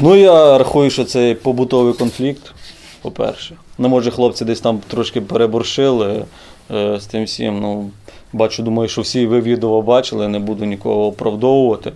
Ну, я рахую, що це побутовий конфлікт, по-перше. Ну, може, хлопці десь там трошки переборщили е, з тим всім. Ну, бачу, думаю, що всі ви відео бачили, не буду нікого оправдовувати.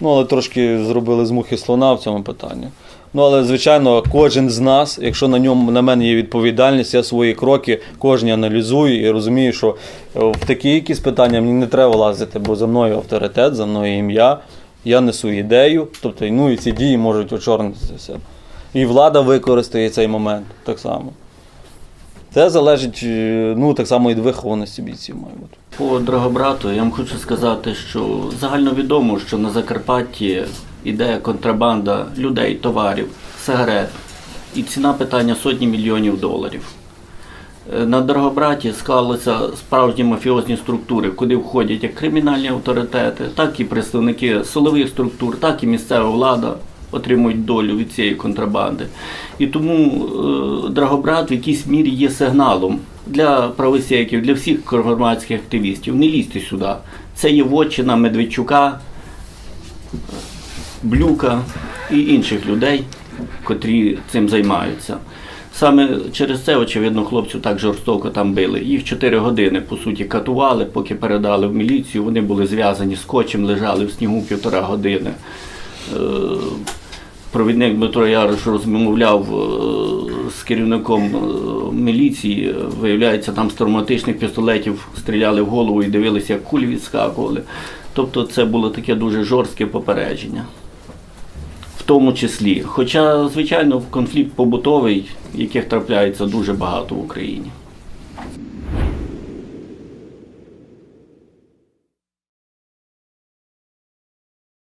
Ну, але трошки зробили з мухи слона в цьому питанні. Ну, але, звичайно, кожен з нас, якщо на ньому на мене є відповідальність, я свої кроки кожні аналізую і розумію, що е, в такі якісь питання мені не треба лазити, бо за мною авторитет, за мною ім'я. Я несу ідею, тобто ну, і ці дії можуть очорнити все. І влада використає цей момент так само. Це залежить е, ну, так само від вихованості бійців, має бути. По Драгобрату я вам хочу сказати, що загальновідомо, що на Закарпатті іде контрабанда людей, товарів, сигарет. І ціна питання сотні мільйонів доларів. Е, На Драгобраті склалися справжні мафіозні структури, куди входять як кримінальні авторитети, так і представники силових структур, так і місцева влада отримують долю від цієї контрабанди. І тому е, Драгобрат в якійсь мірі є сигналом для правосеків, для всіх громадських активістів. Не лізьте сюди. Це є вотчина Медведчука, Блюка і інших людей, котрі цим займаються. Саме через це, очевидно, хлопців так жорстоко там били. Їх 4 години, по суті, катували, поки передали в міліцію. Вони були зв'язані скотчем, лежали в снігу півтора години. Е, Провідник Дмитро Ярош розмовляв е, з керівником е, міліції. Виявляється, там з травматичних пістолетів стріляли в голову і дивилися, як кулі відскакували. Тобто це було таке дуже жорстке попередження. Тому числі. Хоча, звичайно, конфлікт побутовий, яких трапляється дуже багато в Україні.